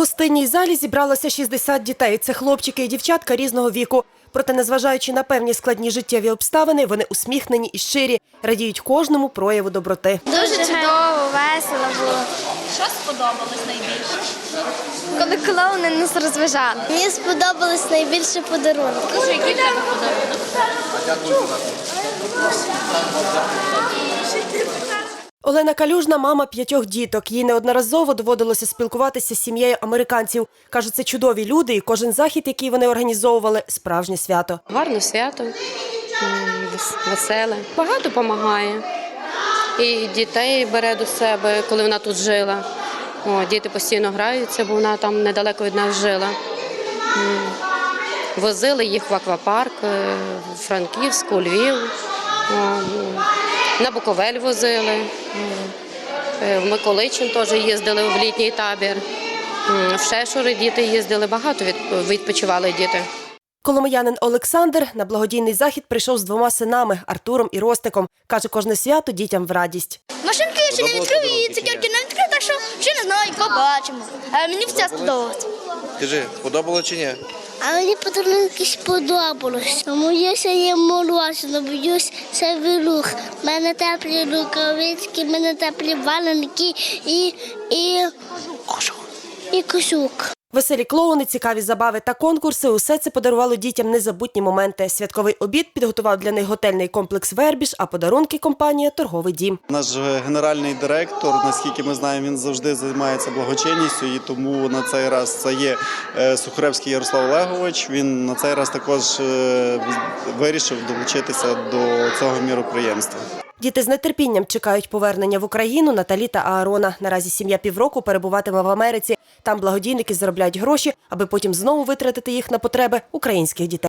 гостинній залі зібралося 60 дітей. Це хлопчики і дівчатка різного віку. Проте, незважаючи на певні складні життєві обставини, вони усміхнені і щирі, радіють кожному прояву доброти. Дуже чудово, весело було. Що сподобалось найбільше? Коли клоуни нас розважали. Мені сподобалось найбільше подарунок. Скажи, який тебе подарунок? Олена Калюжна – мама п'ятьох діток. Їй неодноразово доводилося спілкуватися з сім'єю американців. Кажуть, це чудові люди, і кожен захід, який вони організовували – справжнє свято. Гарне свято, веселе. Багато допомагає. І дітей бере до себе, коли вона тут жила. О, діти постійно граються, бо вона там недалеко від нас жила. Возили їх в аквапарк, е, в Франківську, Львів, на Буковель возили. Е, В Миколичин теж їздили в літній табір. В Шешури діти їздили, багато відпочивали діти. Коломиянин Олександр на благодійний захід прийшов з двома синами – Артуром і Ростиком. Каже, кожне свято дітям в радість. Машинки ще не відкрив і цукерки не відкрив, так що ще не знаю, побачимо. А мені все сподобалось. Скажи, сподобало чи ні? А мені подарунки сподобалось. Тому я сьогодні морозино, боюсь, це вилух. У мене теплі рукавички, в мене теплі валенки і, і, і кожух. Веселі клоуни, цікаві забави та конкурси – усе це подарувало дітям незабутні моменти. Святковий обід підготував для них готельний комплекс «Вербіж», а подарунки – компанія «Торговий дім». Наш генеральний директор, наскільки ми знаємо, він завжди займається благочинністю, і тому на цей раз це є е, Сухаревський Ярослав Олегович. Він на цей раз також е, вирішив долучитися до цього міроприємства. Діти з нетерпінням чекають повернення в Україну Наталі та Аарона. Наразі сім'я півроку перебуватиме в Америці. Там благодійники заробляють гроші, аби потім знову витратити їх на потреби українських дітей.